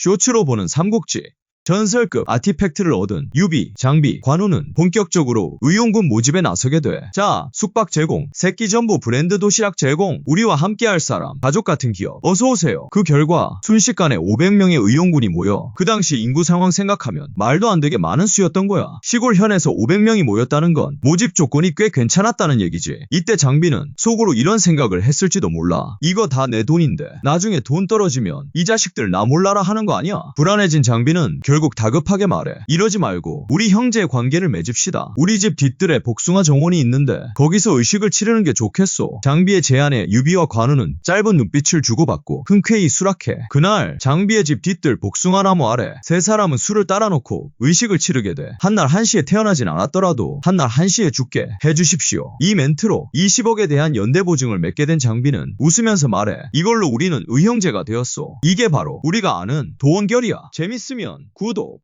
쇼츠로 보는 삼국지. 전설급 아티팩트를 얻은 유비, 장비, 관우는 본격적으로 의용군 모집에 나서게 돼. 자, 숙박 제공, 새끼 전부 브랜드 도시락 제공, 우리와 함께할 사람, 가족 같은 기업, 어서 오세요. 그 결과 순식간에 500명의 의용군이 모여 그 당시 인구 상황 생각하면 말도 안 되게 많은 수였던 거야. 시골 현에서 500명이 모였다는 건 모집 조건이 꽤 괜찮았다는 얘기지. 이때 장비는 속으로 이런 생각을 했을지도 몰라. 이거 다 내 돈인데 나중에 돈 떨어지면 이 자식들 나 몰라라 하는 거 아니야. 불안해진 장비는 결국 다급하게 말해. 이러지 말고 우리 형제 관계를 맺읍시다. 우리 집 뒤뜰에 복숭아 정원이 있는데 거기서 의식을 치르는 게 좋겠소. 장비의 제안에 유비와 관우는 짧은 눈빛을 주고받고 흔쾌히 수락해. 그날 장비의 집 뒤뜰 복숭아 나무 아래 세 사람은 술을 따라놓고 의식을 치르게 돼. 한날 한시에 태어나진 않았더라도 한날 한시에 죽게 해주십시오. 이 멘트로 20억에 대한 연대 보증을 맺게 된 장비는 웃으면서 말해. 이걸로 우리는 의형제가 되었소. 이게 바로 우리가 아는 도원결이야. 재밌으면 구독.